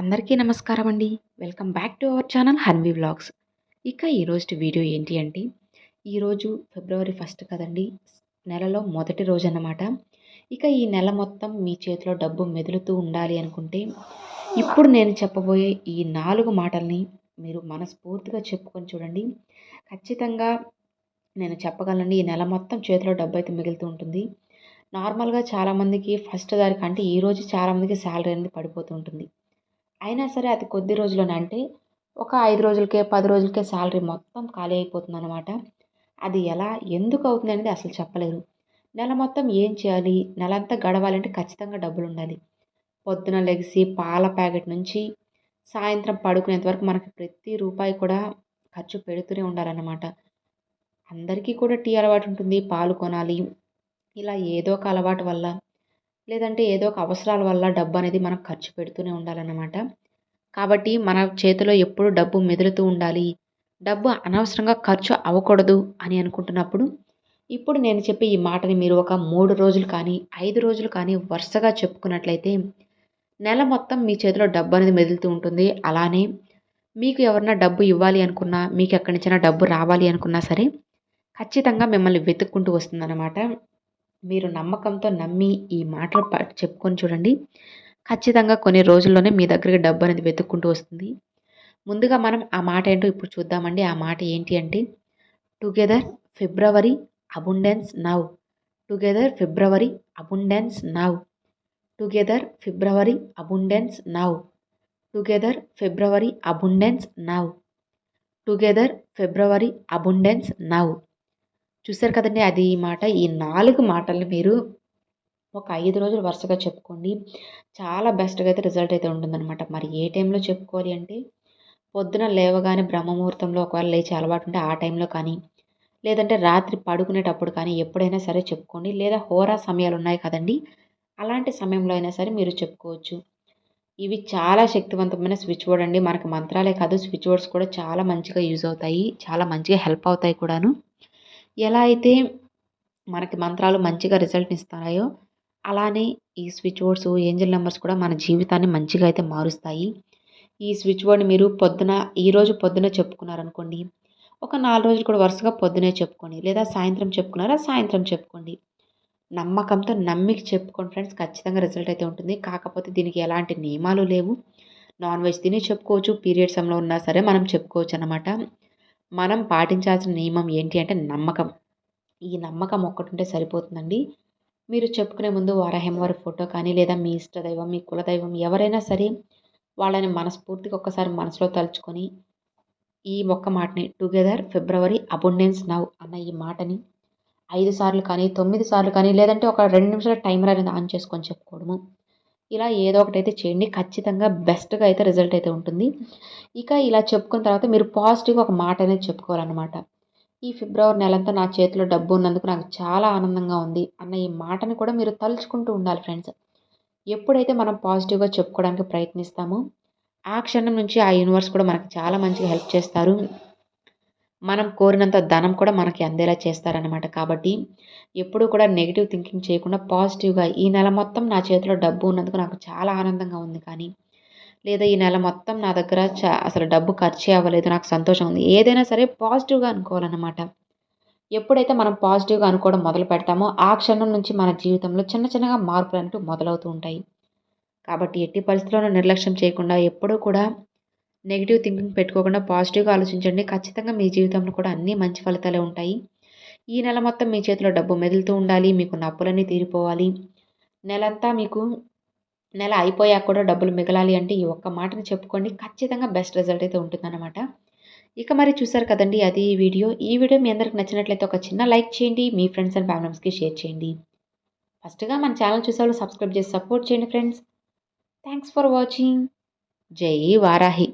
అందరికీ నమస్కారం అండి welcome back to our channel Hanvi vlogs. ఇక ఈరోజు వీడియో ఏంటి అంటే ఈరోజు ఫిబ్రవరి ఫస్ట్ కదండి నెలలో మొదటి రోజు అన్నమాట ఇక ఈ నెల మొత్తం మీ చేతిలో డబ్బు మెదులుతూ ఉండాలి అనుకుంటే ఇప్పుడు నేను చెప్పబోయే ఈ నాలుగు మాటల్ని మీరు మనస్ఫూర్తిగా చెప్పుకొని చూడండి. ఖచ్చితంగా నేను చెప్పగలండి ఈ నెల మొత్తం చేతిలో డబ్బు అయితే మిగులుతూ ఉంటుంది. నార్మల్గా చాలామందికి ఫస్ట్ దానికి అంటే ఈరోజు చాలామందికి శాలరీ అనేది పడిపోతూ ఉంటుంది. అయినా సరే అది కొద్ది రోజుల్లోనే అంటే ఒక ఐదు రోజులకే పది రోజులకే శాలరీ మొత్తం ఖాళీ అయిపోతుంది అనమాట అది ఎలా ఎందుకు అవుతుంది అనేది అసలు చెప్పలేరు. నెల మొత్తం ఏం చేయాలి? నెల అంతా గడవాలంటే ఖచ్చితంగా డబ్బులు ఉండాలి పొద్దున లెగిసి పాల ప్యాకెట్ నుంచి సాయంత్రం పడుకునేంత వరకు మనకి ప్రతి రూపాయి కూడా ఖర్చు పెడుతూనే ఉండాలన్నమాట. అందరికీ కూడా టీ అలవాటు ఉంటుంది. పాలు కొనాలి. ఇలా ఏదో ఒక అలవాటు వల్ల లేదంటే ఏదో ఒక అవసరాల వల్ల డబ్బు అనేది మనం ఖర్చు పెడుతూనే ఉండాలన్నమాట. కాబట్టి మన చేతిలో ఎప్పుడు డబ్బు మెదులుతూ ఉండాలి. డబ్బు అనవసరంగా ఖర్చు అవ్వకూడదు అని అనుకుంటున్నప్పుడు ఇప్పుడు నేను చెప్పే ఈ మాటని మీరు ఒక మూడు రోజులు కానీ ఐదు రోజులు కానీ వరుసగా చెప్పుకున్నట్లయితే నెల మొత్తం మీ చేతిలో డబ్బు అనేది మెదులుతూ ఉంటుంది. అలానే మీకు ఎవరన్నా డబ్బు ఇవ్వాలి అనుకున్నా మీకు ఎక్కడి నుంచైనా డబ్బు రావాలి అనుకున్నా సరే ఖచ్చితంగా మిమ్మల్ని వెతుక్కుంటూ వస్తుందన్నమాట. మీరు నమ్మకంతో నమ్మి ఈ మాటలు చెప్పుకొని చూడండి. ఖచ్చితంగా కొన్ని రోజుల్లోనే మీ దగ్గరికి డబ్బు అనేది వెతుక్కుంటూ వస్తుంది. ముందుగా మనం ఆ మాట ఏంటో ఇప్పుడు చూద్దామండి. ఆ మాట ఏంటి అంటే together February abundance now together February abundance now together February abundance now together February abundance now together February abundance now చూశారు కదండి అది ఈ మాట. ఈ నాలుగు మాటలు మీరు ఒక ఐదు రోజులు వరుసగా చెప్పుకోండి. చాలా బెస్ట్గా అయితే రిజల్ట్ అయితే ఉంటుందన్నమాట. మరి ఏ టైంలో చెప్పుకోవాలి అంటే పొద్దున లేవగానే బ్రహ్మముహూర్తంలో ఒకవేళ లేచి అలవాటు ఉంటే ఆ టైంలో కానీ లేదంటే రాత్రి పడుకునేటప్పుడు కానీ ఎప్పుడైనా సరే చెప్పుకోండి. లేదా హోరా సమయాలు ఉన్నాయి కదండి అలాంటి సమయంలో అయినా సరే మీరు చెప్పుకోవచ్చు. ఇవి చాలా శక్తివంతమైన స్విచ్ బోర్డ్ అండి. మనకు మంత్రాలే కాదు స్విచ్ బోర్డ్స్ కూడా చాలా మంచిగా యూజ్ అవుతాయి. చాలా మంచిగా హెల్ప్ అవుతాయి కూడాను. ఎలా అయితే మనకి మంత్రాలు మంచిగా రిజల్ట్ని ఇస్తాయో అలానే ఈ స్విచ్ బోర్డ్స్ ఏంజల్ నెంబర్స్ కూడా మన జీవితాన్ని మంచిగా అయితే మారుస్తాయి. ఈ స్విచ్ బోర్డ్ని మీరు పొద్దున ఈరోజు పొద్దున చెప్పుకున్నారనుకోండి ఒక నాలుగు రోజులు కూడా వరుసగా పొద్దునే చెప్పుకోండి లేదా సాయంత్రం చెప్పుకున్నారా సాయంత్రం చెప్పుకోండి. నమ్మకంతో నమ్మికి చెప్పుకోండి ఫ్రెండ్స్ ఖచ్చితంగా రిజల్ట్ అయితే ఉంటుంది. కాకపోతే దీనికి ఎలాంటి నియమాలు లేవు. నాన్ వెజ్ తిని చెప్పుకోవచ్చు పీరియడ్ సమయంలో ఉన్నా సరే మనం చెప్పుకోవచ్చు అనమాట మనం పాటించాల్సిన నియమం ఏంటి అంటే నమ్మకం. ఈ నమ్మకం ఒక్కటి ఉంటే సరిపోతుందండి. మీరు చెప్పుకునే ముందు వారాహేమవారి ఫోటో కానీ లేదా మీ ఇష్టదైవం మీ కులదైవం ఎవరైనా సరే వాళ్ళని మనస్ఫూర్తిగా ఒక్కసారి మనసులో తలుచుకొని ఈ ఒక్క మాటని టుగెదర్ ఫిబ్రవరి అబుండెన్స్ నవ్ అన్న ఈ మాటని ఐదు సార్లు కానీ తొమ్మిది సార్లు కానీ లేదంటే ఒక రెండు నిమిషాల టైమర్ అనేది ఆన్ చేసుకొని చెప్పుకోవడము. ఇలా ఏదో ఒకటి అయితే చేయండి. ఖచ్చితంగా బెస్ట్గా అయితే రిజల్ట్ అయితే ఉంటుంది. ఇక ఇలా చెప్పుకున్న తర్వాత మీరు పాజిటివ్గా ఒక మాట అనేది చెప్పుకోవాలన్నమాట. ఈ ఫిబ్రవరి నెలంతా నా చేతిలో డబ్బు ఉన్నందుకు నాకు చాలా ఆనందంగా ఉంది అన్న ఈ మాటని కూడా మీరు తలుచుకుంటూ ఉండాలి ఫ్రెండ్స్. ఎప్పుడైతే మనం పాజిటివ్గా చెప్పుకోవడానికి ప్రయత్నిస్తామో ఆ క్షణం నుంచి ఆ యూనివర్స్ కూడా మనకు చాలా మంచిగా హెల్ప్ చేస్తారు. మనం కోరినంత ధనం కూడా మనకి అందేలా చేస్తారనమాట కాబట్టి ఎప్పుడూ కూడా నెగిటివ్ థింకింగ్ చేయకుండా పాజిటివ్గా ఈ నెల మొత్తం నా చేతిలో డబ్బు ఉన్నందుకు నాకు చాలా ఆనందంగా ఉంది కానీ లేదా ఈ నెల మొత్తం నా దగ్గర చా అసలు డబ్బు ఖర్చే అవ్వలేదు నాకు సంతోషం ఉంది. ఏదైనా సరే పాజిటివ్గా అనుకోవాలన్నమాట. ఎప్పుడైతే మనం పాజిటివ్గా అనుకోవడం మొదలు పెడతామో ఆ క్షణం నుంచి మన జీవితంలో చిన్న చిన్నగా మార్పులు అంటూ మొదలవుతూ ఉంటాయి. కాబట్టి ఎట్టి పరిస్థితుల్లోనూ నిర్లక్ష్యం చేయకుండా ఎప్పుడూ కూడా నెగిటివ్ థింకింగ్ పెట్టుకోకుండా పాజిటివ్గా ఆలోచించండి. ఖచ్చితంగా మీ జీవితంలో కూడా అన్నీ మంచి ఫలితాలే ఉంటాయి. ఈ నెల మొత్తం మీ చేతిలో డబ్బు మెదులుతూ ఉండాలి. మీకు నప్పులన్నీ తీరిపోవాలి. నెలంతా మీకు నెల అయిపోయాక కూడా డబ్బులు మిగలాలి అంటే ఈ ఒక్క మాటని చెప్పుకోండి. ఖచ్చితంగా బెస్ట్ రిజల్ట్ అయితే ఉంటుందన్నమాట. ఇక మరి చూసారు కదండి అది ఈ వీడియో. ఈ వీడియో మీ అందరికి నచ్చినట్లయితే ఒక చిన్న లైక్ చేయండి. మీ ఫ్రెండ్స్ అండ్ ఫ్యామిలీస్కి షేర్ చేయండి. ఫస్ట్గా మన ఛానల్ చూసేవాళ్ళు సబ్స్క్రైబ్ చేసి సపోర్ట్ చేయండి ఫ్రెండ్స్ థ్యాంక్స్ ఫర్ వాచింగ్ జై వారాహి.